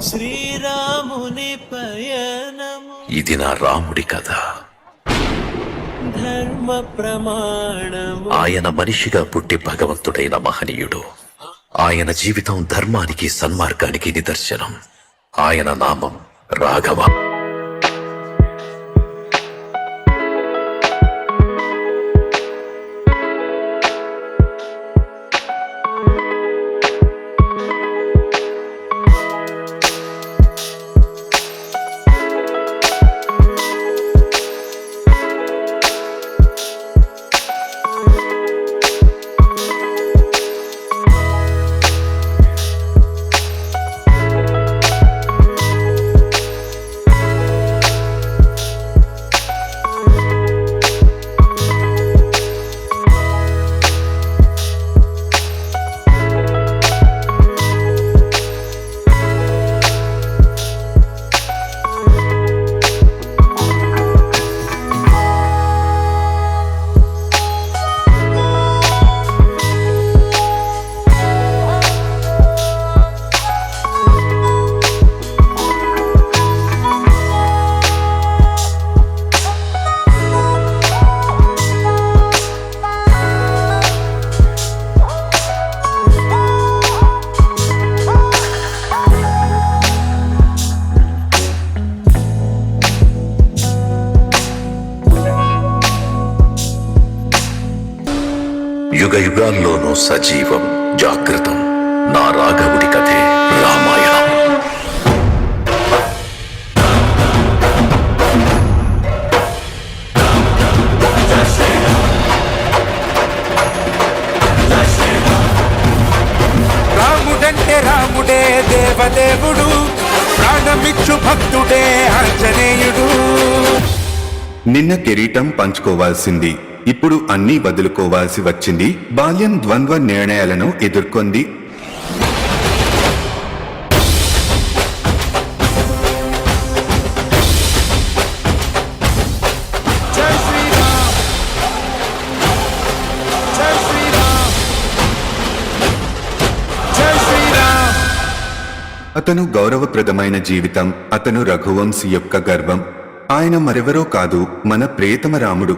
శ్రీరాముని పయనము. ఇది నా రాముడి కథ. ధర్మ ప్రమాణము. ఆయన మనిషిగా పుట్టి భగవంతుడైన మహనీయుడు. ఆయన జీవితం ధర్మానికి సన్మార్గానికి నిదర్శనం. ఆయన నామం రాఘవ. యుగ యుగాల్లోనూ సజీవం జాగృతం నా రాఘవుడి కథే రామాయణం. రాముడంటే రాముడే దేవదేవుడు ప్రాణమిచ్చు భక్తుడే ఆంజనేయుడు. నిన్న కిరీటం పంచుకోవాల్సింది ఇప్పుడు అన్నీ వదులుకోవాల్సి వచ్చింది. బాల్యం ద్వంద్వ నిర్ణయాలను ఎదుర్కొంది. అతను గౌరవప్రదమైన జీవితం అతను రఘువంశి యొక్క గర్వం. ఆయన మరెవరో కాదు మన ప్రియతమ రాముడు.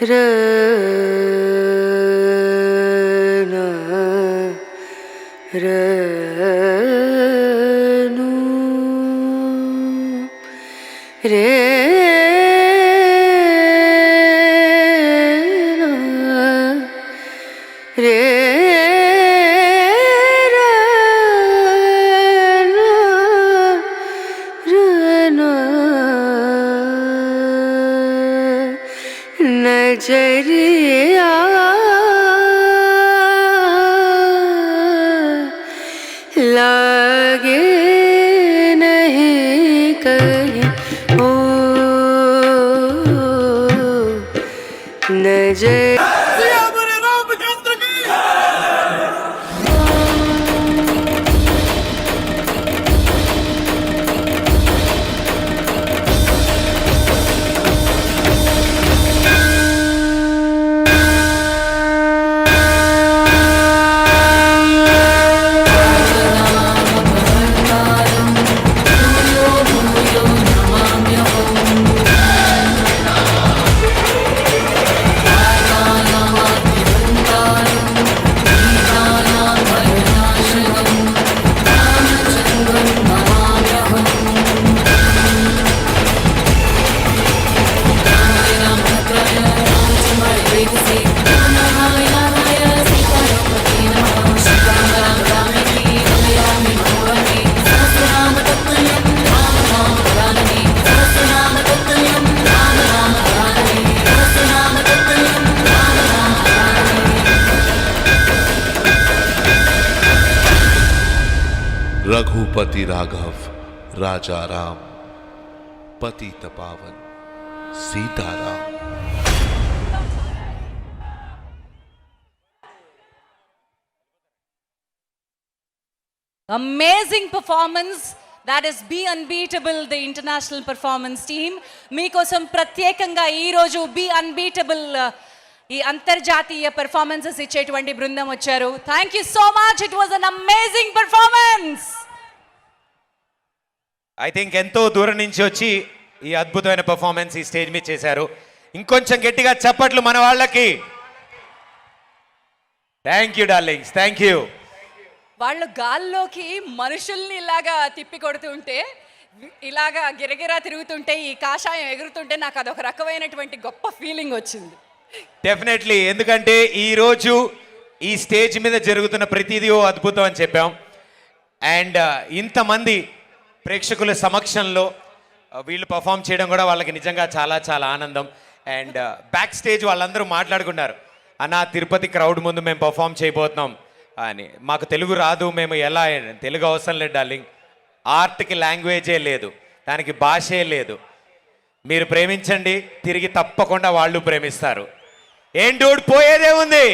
re 끝내지 रघुपति राघव राजा राम पतित पावन Sitaram amazing performance that is be unbeatable the international performance team మీకోసం ప్రత్యేకంగా ఈరోజు బీ అన్బీటబుల్ ఈ అంతర్జాతీయ పెర్ఫార్మెన్సెస్ ఇచ్చేటువంటి బృందం వచ్చారు. Thank you so much it was an amazing performance I think ఎంతో దూరం నుంచి వచ్చి ఈ అద్భుతమైన పర్ఫార్మెన్స్ ఈ స్టేజ్ మీద చేశారు. ఇంకొంచెం గట్టిగా చప్పట్లు మన వాళ్ళకి. Thank you darlings thank you వాళ్ళు గాల్లోకి మనుషుల్ని ఇలాగా తిప్పి కొడుతుంటే ఇలాగా గిరగిరా తిరుగుతుంటే ఈ కాషాయం ఎగురుతుంటే నాకు అదొక రకమైనటువంటి గొప్ప ఫీలింగ్ వచ్చింది. డెఫినెట్లీ ఎందుకంటే ఈరోజు ఈ స్టేజ్ మీద జరుగుతున్న ప్రతిదీ ఓ అద్భుతం అని చెప్పాం. అండ్ uh, ఇంతమంది ప్రేక్షకుల సమక్షంలో uh, వీళ్ళు పర్ఫామ్ చేయడం కూడా వాళ్ళకి నిజంగా చాలా చాలా ఆనందం. అండ్ బ్యాక్ స్టేజ్ వాళ్ళందరూ మాట్లాడుకున్నారు. అన్న తిరుపతి క్రౌడ్ ముందు మేము పర్ఫామ్ చేయబోతున్నాం. అని. మాకు తెలుగు రాదు మేము ఎలా తెలుగు అవసరం లేదు డార్లింగ్ ఆర్ట్కి లాంగ్వేజే లేదు. దానికి భాషే లేదు. మీరు ప్రేమించండి తిరిగి తప్పకుండా వాళ్ళు ప్రేమిస్తారు. ఏంటి డూడ్ పోయేదే ఉంది.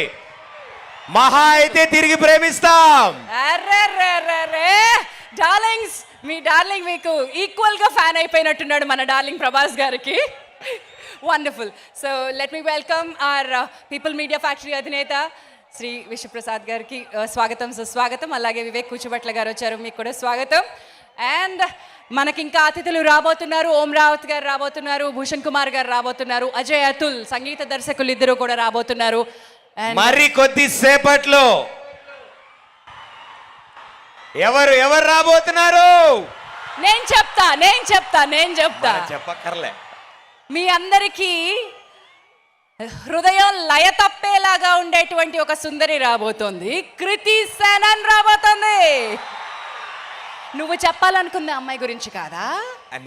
మహా అయితే తిరిగి ప్రేమిస్తాం. డార్లింగ్స్ మీ డార్లింగ్ మీకు ఈక్వల్గా ఫ్యాన్ అయిపోయినట్టున్నాడు మన డార్లింగ్ ప్రభాస్ గారికి. Wonderful so let me welcome our people media factory అధినేత శ్రీ విశ్వప్రసాద్ గారికి uh, స్వాగతం సుస్వాగతం. అలాగే వివేక్ కూచుబట్ల గారు వచ్చారు మీకు కూడా స్వాగతం. అండ్ మనకి ఇంకా అతిథులు రాబోతున్నారు. ఓం రావత్ గారు రాబోతున్నారు. భూషణ్ కుమార్ గారు రాబోతున్నారు. అజయ్ అతుల్ సంగీత దర్శకులు ఇద్దరు కూడా రాబోతున్నారు. మరి కొద్దిసేపట్లో ఎవరు ఎవరు రాబోతున్నారు? నేను చెప్తా నేను చెప్తా నేను చెప్తా. చెప్పక్కర్లే. మీ అందరికీ హృదయం లయ తప్పేలాగా ఉండేటువంటి ఒక సుందరి రాబోతోంది. కృతి సేనన్ రాబోతోంది. నువ్వు చెప్పాలనుకుంది అమ్మాయి గురించి కాదా?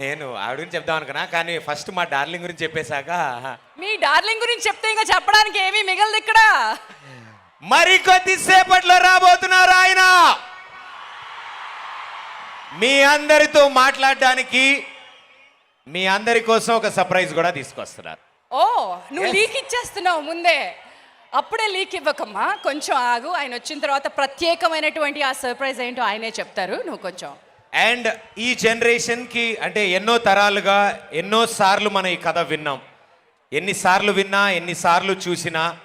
నేను ఆవిడ గురించి చెప్దాం అనుకున్నా కానీ ఫస్ట్ మా డార్లింగ్ గురించి చెప్పేశాక మీ డార్లింగ్ గురించి చెప్తే ఇంకా చెప్పడానికి ఏమీ మిగలదు ఇక్కడ. మరి కొద్దిసేపట్లో రాబోతున్నారు ఆయన. మీ అందరితో మాట్లాడడానికి మీ అందరి కోసం ఒక సర్ప్రైజ్ కూడా తీసుకొస్తున్నారు. ఓ నువ్వు లీక్ ఇచ్చేస్తున్నావు ముందే. అప్పుడే లీక్ ఇవ్వకమ్మా. కొంచెం ఆగు. ఆయన వచ్చిన తర్వాత ప్రత్యేకమైనటువంటి ఆ సర్ప్రైజ్ ఏంటో ఆయనే చెప్తారు. నువ్వు కొంచెం. అండ్ ఈ జనరేషన్కి అంటే ఎన్నో తరాలుగా ఎన్నో సార్లు మనం ఈ కథ విన్నాం. ఎన్నిసార్లు విన్నా ఎన్నిసార్లు చూసినా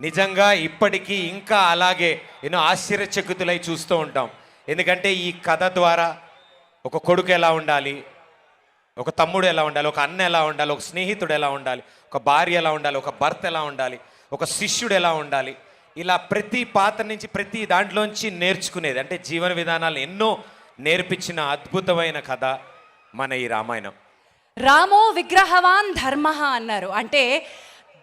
నిజంగా ఇప్పటికీ ఇంకా అలాగే ఎన్నో ఆశ్చర్యచకితులై చూస్తూ ఉంటాం. ఎందుకంటే ఈ కథ ద్వారా ఒక కొడుకు ఎలా ఉండాలి ఒక తమ్ముడు ఎలా ఉండాలి ఒక అన్న ఎలా ఉండాలి ఒక స్నేహితుడు ఎలా ఉండాలి ఒక భార్య ఎలా ఉండాలి ఒక భర్త ఎలా ఉండాలి ఒక శిష్యుడు ఎలా ఉండాలి? ఇలా ప్రతి పాత్ర నుంచి ప్రతి దాంట్లోంచి నేర్చుకునేది. అంటే జీవన విధానాలు ఎన్నో నేర్పించిన అద్భుతమైన కథ మన ఈ రామాయణం. రామో విగ్రహవాన్ ధర్మ అన్నారు. అంటే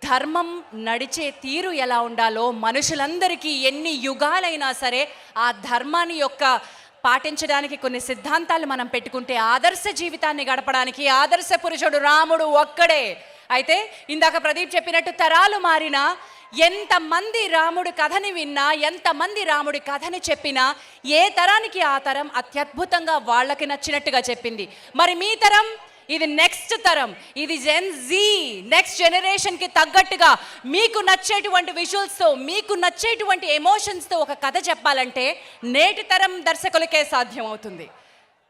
ధర్మం నడిచే తీరు ఎలా ఉండాలో మనుషులందరికీ ఎన్ని యుగాలైనా సరే ఆ ధర్మాన్ని యొక్క పాటించడానికి కొన్ని సిద్ధాంతాలు మనం పెట్టుకుంటే ఆదర్శ జీవితాన్ని గడపడానికి ఆదర్శ పురుషుడు రాముడు ఒక్కడే. అయితే ఇందాక ప్రదీప్ చెప్పినట్టు తరాలు మారినా ఎంతమంది రాముడి కథని విన్నా ఎంతమంది రాముడి కథని చెప్పినా ఏ తరానికి ఆ తరం అత్యద్భుతంగా వాళ్ళకి నచ్చినట్టుగా చెప్పింది. మరి మీ తరం? ఇది నెక్స్ట్ తరం. ఇది జెన్ జీ నెక్స్ట్ జనరేషన్కి తగ్గట్టుగా మీకు నచ్చేటువంటి విజువల్స్తో మీకు నచ్చేటువంటి ఎమోషన్స్తో ఒక కథ చెప్పాలంటే నేటి తరం దర్శకులకే సాధ్యం అవుతుంది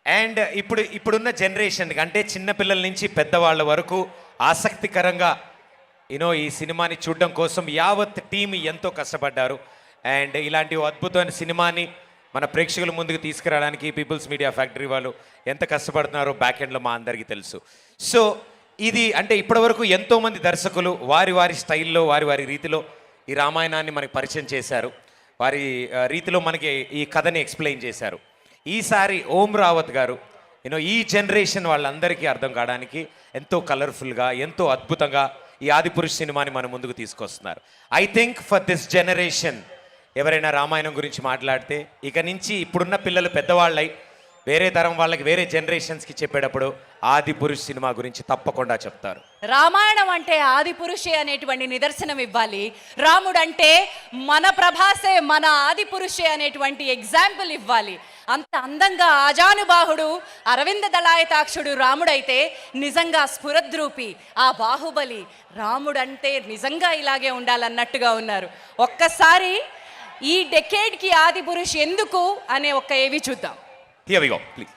అండ్ ఇప్పుడు ఇప్పుడున్న జనరేషన్కి అంటే చిన్నపిల్లల నుంచి పెద్దవాళ్ళ వరకు ఆసక్తికరంగా యూనో ఈ సినిమాని చూడడం కోసం యావత్ టీం ఎంతో కష్టపడ్డారు. అండ్ ఇలాంటి అద్భుతమైన సినిమాని మన ప్రేక్షకుల ముందుకు తీసుకురావడానికి పీపుల్స్ మీడియా ఫ్యాక్టరీ వాళ్ళు ఎంత కష్టపడుతున్నారో బ్యాక్ ఎండ్లో మా అందరికీ తెలుసు. సో ఇది అంటే ఇప్పటివరకు ఎంతోమంది దర్శకులు వారి వారి స్టైల్లో వారి వారి రీతిలో ఈ రామాయణాన్ని మనకి పరిచయం చేశారు. వారి రీతిలో మనకి ఈ కథని ఎక్స్ప్లెయిన్ చేశారు. ఈసారి ఓం రావత్ గారు యూనో ఈ జనరేషన్ వాళ్ళందరికీ అర్థం కావడానికి ఎంతో కలర్ఫుల్గా ఎంతో అద్భుతంగా ఈ ఆదిపురుష్ సినిమాని మన ముందుకు తీసుకొస్తున్నారు. I think for this generation ఎవరైనా రామాయణం గురించి మాట్లాడితే ఇక నుంచి ఇప్పుడున్న పిల్లలు పెద్దవాళ్ళై వేరే తరం వాళ్ళకి వేరే జనరేషన్స్కి చెప్పేటప్పుడు ఆదిపురుష్ సినిమా గురించి తప్పకుండా చెప్తారు. రామాయణం అంటే ఆది పురుషే అనేటువంటి నిదర్శనం ఇవ్వాలి. రాముడు అంటే మన ప్రభాసే మన ఆది పురుషే అనేటువంటి ఎగ్జాంపుల్ ఇవ్వాలి. అంత అందంగా ఆజానుబాహుడు అరవింద దళాయతాక్షుడు రాముడైతే నిజంగా స్ఫురద్రూపి ఆ బాహుబలి రాముడంటే నిజంగా ఇలాగే ఉండాలన్నట్టుగా ఉన్నారు. ఒక్కసారి ఈ డెకేడ్కి ఆది పురుష్ ఎందుకు అనే ఒక్క ఏవి చూద్దాం. ప్లీజ్